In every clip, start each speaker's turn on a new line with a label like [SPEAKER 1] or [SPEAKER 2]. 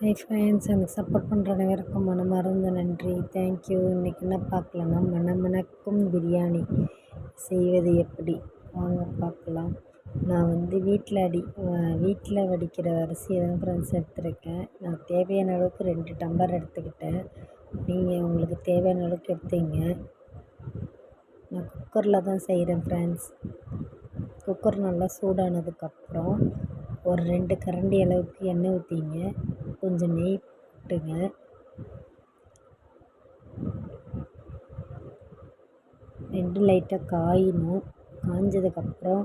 [SPEAKER 1] Hi friends எனக்கு support பண்ணுற அனைவருக்கும் மனமார்ந்த நன்றி. தேங்க்யூ இன்றைக்கி என்ன பார்க்கலான்னா மணமணக்கும் பிரியாணி. செய்வது எப்படி? வாங்க பார்க்கலாம். நான் வந்து வீட்டில் அடி வீட்டில் வடிக்கிற அரிசியை தான் ஃப்ரெண்ட்ஸ் எடுத்துருக்கேன். நான் தேவையான அளவுக்கு ரெண்டு டம்பர் எடுத்துக்கிட்டேன். நீங்கள் உங்களுக்கு தேவையான அளவுக்கு எடுத்தீங்க. நான் குக்கரில் தான் செய்கிறேன் ஃப்ரெண்ட்ஸ் குக்கர் நல்லா சூடானதுக்கப்புறம் ஒரு ரெண்டு கரண்டி அளவுக்கு எண்ணெய் ஊற்றிங்க கொஞ்சம் நெய் போட்டுங்க. ரெண்டு லைட்டாக காயணும். காஞ்சதுக்கப்புறம்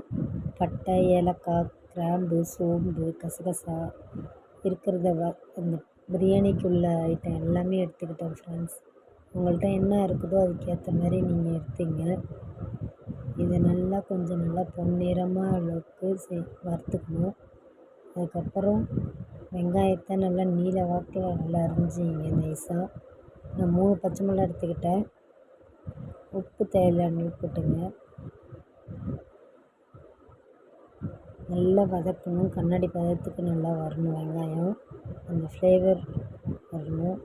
[SPEAKER 1] பட்டை ஏலக்காய் கிராம்பு சோம்பு கசகசா இருக்கிறத வ அந்த பிரியாணிக்குள்ள ஐட்டம் எல்லாமே எடுத்துக்கிட்டேன் ஃப்ரெண்ட்ஸ் உங்கள்கிட்ட என்ன இருக்குதோ அதுக்கேற்ற மாதிரி நீங்கள் எடுத்தீங்க. இதை நல்லா கொஞ்சம் நல்லா பொன்னிறமாக அளவுக்கு செ வறுத்துக்கணும். அதுக்கப்புறம் வெங்காயத்தை நல்லா நீல வாக்கில் நல்லா அரிஞ்சிங்க நைஸாக நான் மூணு பச்சை மிளகா எடுத்துக்கிட்டேன். உப்பு தேவையான போட்டுங்க. நல்லா வதக்கணும். கண்ணாடி பதத்துக்கு நல்லா வரணும் வெங்காயம். அந்த ஃப்ளேவர் வரணும்.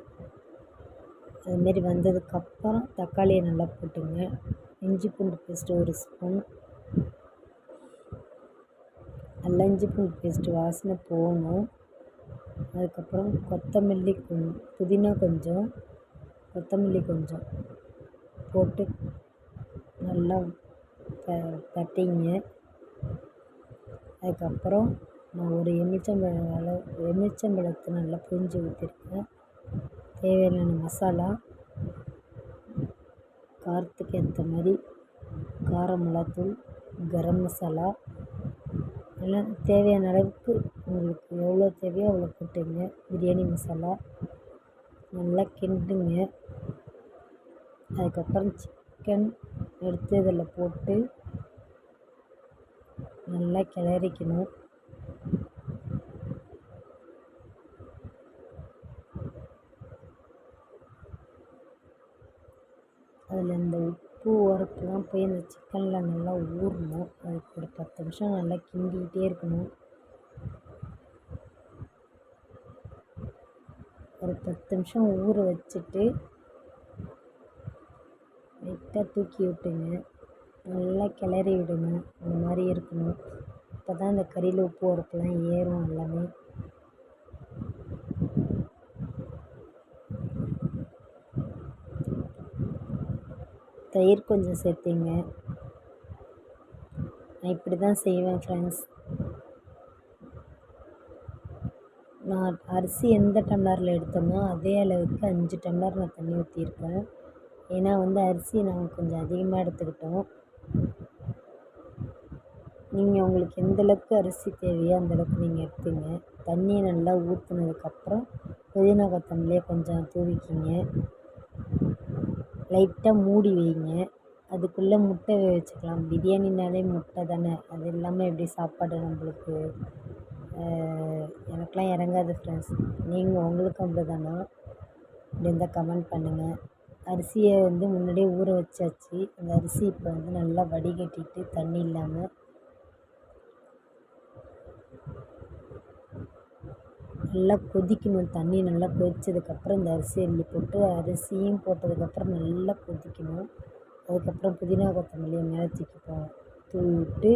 [SPEAKER 1] அதுமாரி வந்ததுக்கப்புறம் தக்காளியை நல்லா போட்டுங்க. இஞ்சி பூண்டு பேஸ்ட்டு ஒரு ஸ்பூன் நல்லா இஞ்சி பூண்டு பேஸ்ட்டு வாசனை போகணும். அதுக்கப்புறம் கொத்தமல்லி கொஞ் புதினா கொஞ்சம் கொத்தமல்லி கொஞ்சம் போட்டு நல்லா த தட்டிங்க. அதுக்கப்புறம் நான் ஒரு எலுமிச்சம்பழம் அளவு எலுமிச்சம்பழத்தை நல்லா புழிஞ்சு ஊற்றிருக்கேன் தேவையான மசாலா காரத்துக்கு ஏற்ற மாதிரி கார மிளகாத்தூள் கரம் மசாலா எல்லாம் தேவையான அளவுக்கு உங்களுக்கு எவ்வளோ தேவையோ அவ்வளோ போட்டுங்க. பிரியாணி மசாலா நல்லா கிண்டுங்க. அதுக்கப்புறம் சிக்கன் எடுத்து இதில் போட்டு நல்லா கிளறிக்கணும். அதில் இந்த உப்பு உரப்புலாம் போய் அந்த சிக்கனில் நல்லா ஊறணும். அதுக்கு ஒரு பத்து நிமிஷம் நல்லா கிண்டிக்கிட்டே இருக்கணும். ஒரு பத்து நிமிஷம் ஊற வச்சுட்டு லைட்டாக தூக்கி விட்டுங்க. நல்லா கிளறி விடுங்க. அந்த மாதிரி இருக்கணும். அப்போ தான் இந்த கறியில் உப்பு உரப்புலாம் ஏறும் எல்லாமே. தயிர் கொஞ்சம் சேர்த்திங்க. நான் இப்படி தான் செய்வேன் ஃப்ரெண்ட்ஸ் நான் அரிசி எந்த டம்ளரில் எடுத்தோமோ அதே அளவுக்கு அஞ்சு டம்ளர் நான் தண்ணி ஊற்றிருக்கேன் ஏன்னா வந்து அரிசி நாங்கள் கொஞ்சம் அதிகமாக எடுத்துக்கிட்டோம். நீங்கள் உங்களுக்கு எந்த அளவுக்கு அரிசி தேவையோ அந்தளவுக்கு நீங்கள் எடுத்துங்க. தண்ணியை நல்லா ஊற்றுனதுக்கப்புறம் புதினா கொத்தமல்லியை கொஞ்சம் தூவிக்கிங்க. லைட்டாக மூடி வைங்க. அதுக்குள்ளே முட்டை வேக வச்சுக்கலாம். பிரியாணினாலே முட்டை தானே. அது இல்லாமல் எப்படி சாப்பாடு நம்மளுக்கு எனக்கெலாம் இறங்காது ஃப்ரெண்ட்ஸ் நீங்கள் உங்களுக்கும் அப்படி தானா இருந்தால் கமெண்ட் பண்ணுங்கள் அரிசியை வந்து முன்னாடியே ஊற வச்சாச்சு. அந்த அரிசி இப்போ வந்து நல்லா வடிகட்டிட்டு தண்ணி இல்லாமல் நல்லா கொதிக்கணும். தண்ணி நல்லா கொதித்ததுக்கப்புறம் இந்த அரிசி அள்ளி போட்டு அரிசியும் போட்டதுக்கப்புறம் நல்லா கொதிக்கணும். அதுக்கப்புறம் புதினா கொத்தமல்லியை மேலே தூக்கி தூவி விட்டு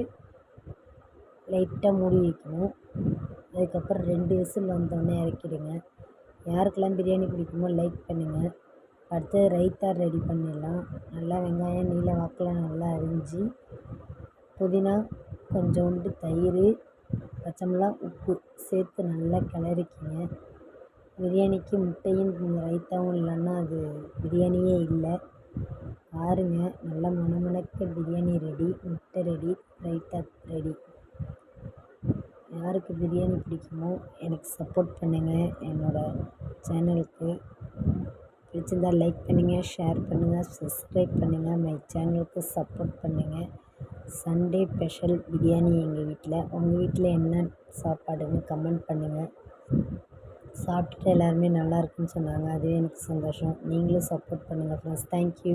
[SPEAKER 1] லைட்டாக மூடி வைக்கணும். அதுக்கப்புறம் ரெண்டு விசில் வந்தோடனே இறக்கிடுங்க. யாருக்கெல்லாம் பிரியாணி பிடிக்குமோ லைக் பண்ணுங்கள் அடுத்தது ரைத்தா ரெடி பண்ணிடலாம். நல்லா வெங்காயம் நீல வாக்கில் நல்லா அரிஞ்சு புதினா கொஞ்சோண்டு தயிர் பச்சை மிளகா உப்பு சேர்த்து நல்லா கிளறிக்கிங்க. பிரியாணிக்கு முட்டையும் ரைத்தாவும் இல்லைன்னா அது பிரியாணியே இல்லை. பாருங்கள் நல்லா மணமணக்க பிரியாணி ரெடி முட்டை ரெடி ரைத்தா ரெடி யாருக்கு பிரியாணி பிடிக்குமோ எனக்கு சப்போர்ட் பண்ணுங்கள் என்னோடய சேனலுக்கு பிடிச்சிருந்தா லைக் பண்ணுங்கள் ஷேர் பண்ணுங்கள் சப்ஸ்கிரைப் பண்ணுங்கள் மை சேனலுக்கு சப்போர்ட் பண்ணுங்கள் சண்டே ஸ்பெஷல் பிரியாணி எங்கள் வீட்டில். உங்கள் வீட்டில் என்ன சாப்பாடுன்னு கமெண்ட் பண்ணுங்கள் சாப்பிட்டுட்டு எல்லோருமே நல்லாயிருக்குன்னு சொன்னாங்க. அதுவே எனக்கு சந்தோஷம். நீங்களும் சப்போர்ட் பண்ணுங்கள் ஃப்ரெண்ட்ஸ் தேங்க்யூ